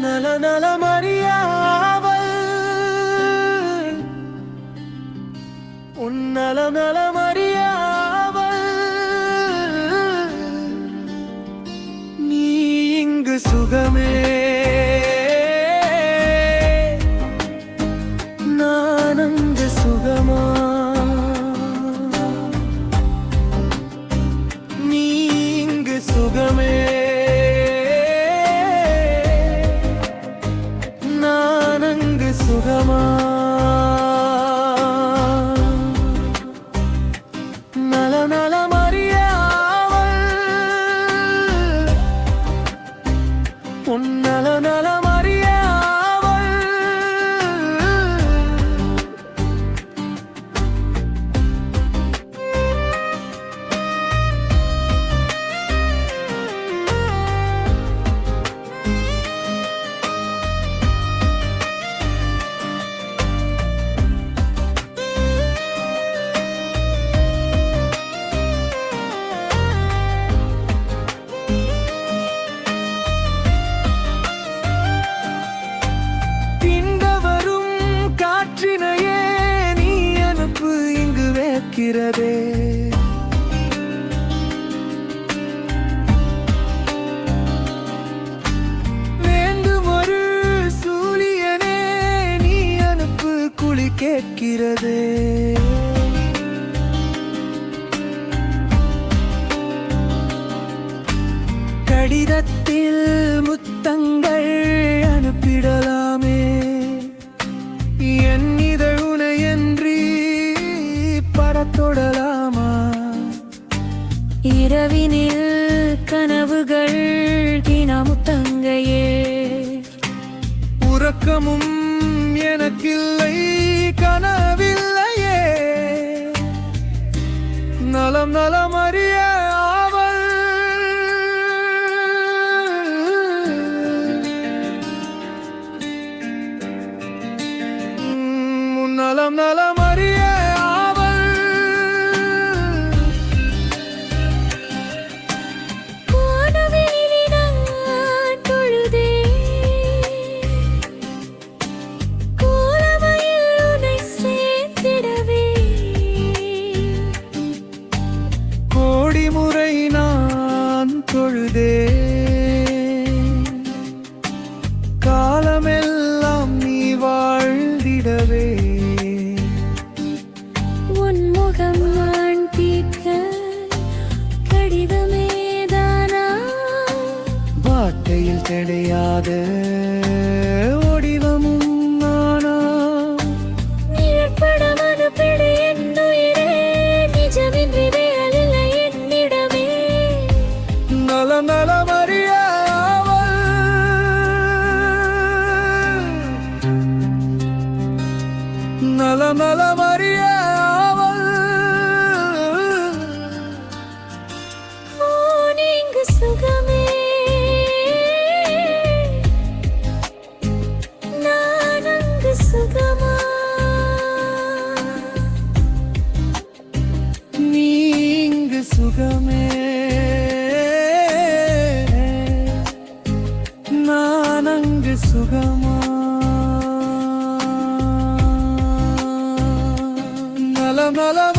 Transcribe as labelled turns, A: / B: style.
A: நல நலமறியாவல். உன்னல நலமறியாவல். நீ இங்கு சுகமே. நான் வேக்கிறதே வேண்டும் ஒரு சூரியனே நீ அனுப்பு குழி கேட்கிறதே. கடிதத்தில் முத்தங்க
B: இரவினில் கனவுகள் தினமுத்தங்கையே
A: உறக்கமும் எனக்கில்லை கனவில்லையே. நலம் நலம் அறிய ஆவல் நலம் நலம் அறிய
B: முகம் நான் தீர்க்க கடிதமேதானா?
A: வார்த்தையில் கிடையாத ஒடிவமும் நானா
B: நிழற்படம் அனுப்பிடு என் உயிரே. நிஜமின்றி வேலில்லை என்னிடமே
A: நலம் நலமறிய. நலம்
B: அங்கு சுகமா
A: நலம்